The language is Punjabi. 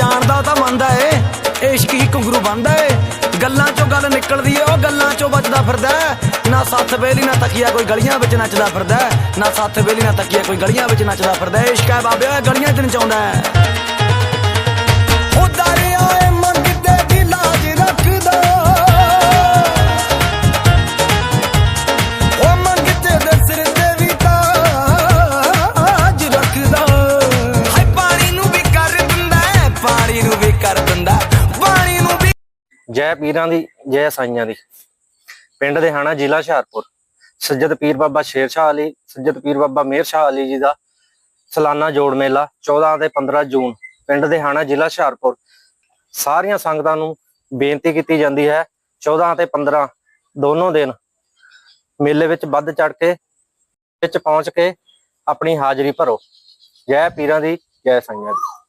ਆਂਦਾ ਏ। ਇਸ਼ਕ ਹੀ ਘੁੰਗਰੂ ਬੰਦਾ ਏ। ਗੱਲਾਂ ਚੋਂ ਗੱਲ ਨਿਕਲਦੀ ਏ, ਉਹ ਗੱਲਾਂ ਚੋਂ ਬਚਦਾ ਫਿਰਦਾ ਨਾ ਸੱਥ ਵੇਲੀ, ਨਾ ਤਕੀਆ ਕੋਈ ਗਲੀਆਂ ਵਿੱਚ ਨੱਚਦਾ ਫਿਰਦਾ ਨਾ ਸੱਥ ਵੇਲੀ, ਨਾ ਤਕੀਆ ਕੋਈ ਗਲੀਆਂ ਵਿੱਚ ਨੱਚਦਾ ਫਿਰਦਾ ਇਸ਼ਕ ਹੈ ਬਾਬੇ ਗਲੀਆਂ 'ਚ ਨਚਾਉਂਦਾ ਹੈ ਉਹ ਜੈ ਪੀਰਾਂ ਦੀ, ਜੈ ਸਾਈਆਂ ਦੀ। ਪਿੰਡ ਦੇ ਹਾਣਾ ਜ਼ਿਲ੍ਹਾ ਹੁਸ਼ਿਆਰਪੁਰ। ਸੱਜਦ ਪੀਰ ਬਾਬਾ ਸ਼ੇਰ ਸ਼ਾਹ ਅਲੀ ਸੱਜਦ ਪੀਰ ਬਾਬਾ ਮੇਰ ਸ਼ਾਹ ਅਲੀ ਜੀ ਦਾ ਸਾਲਾਨਾ ਜੋੜ ਮੇਲਾ 14 ਤੇ 15 ਜੂਨ। ਪਿੰਡ ਦੇ ਹਾਣਾ ਜ਼ਿਲ੍ਹਾ ਹੁਸ਼ਿਆਰਪੁਰ। ਸਾਰੀਆਂ ਸੰਗਤਾਂ ਨੂੰ ਬੇਨਤੀ ਕੀਤੀ ਜਾਂਦੀ ਹੈ 14 ਤੇ 15 ਦੋਨੋਂ ਦਿਨ ਮੇਲੇ ਵਿੱਚ ਵੱਧ ਚੜ ਕੇ, ਵਿੱਚ ਪਹੁੰਚ ਕੇ ਆਪਣੀ ਹਾਜ਼ਰੀ ਭਰੋ। ਜੈ ਪੀਰਾਂ ਦੀ, ਜੈ ਸਾਈਆਂ ਦੀ।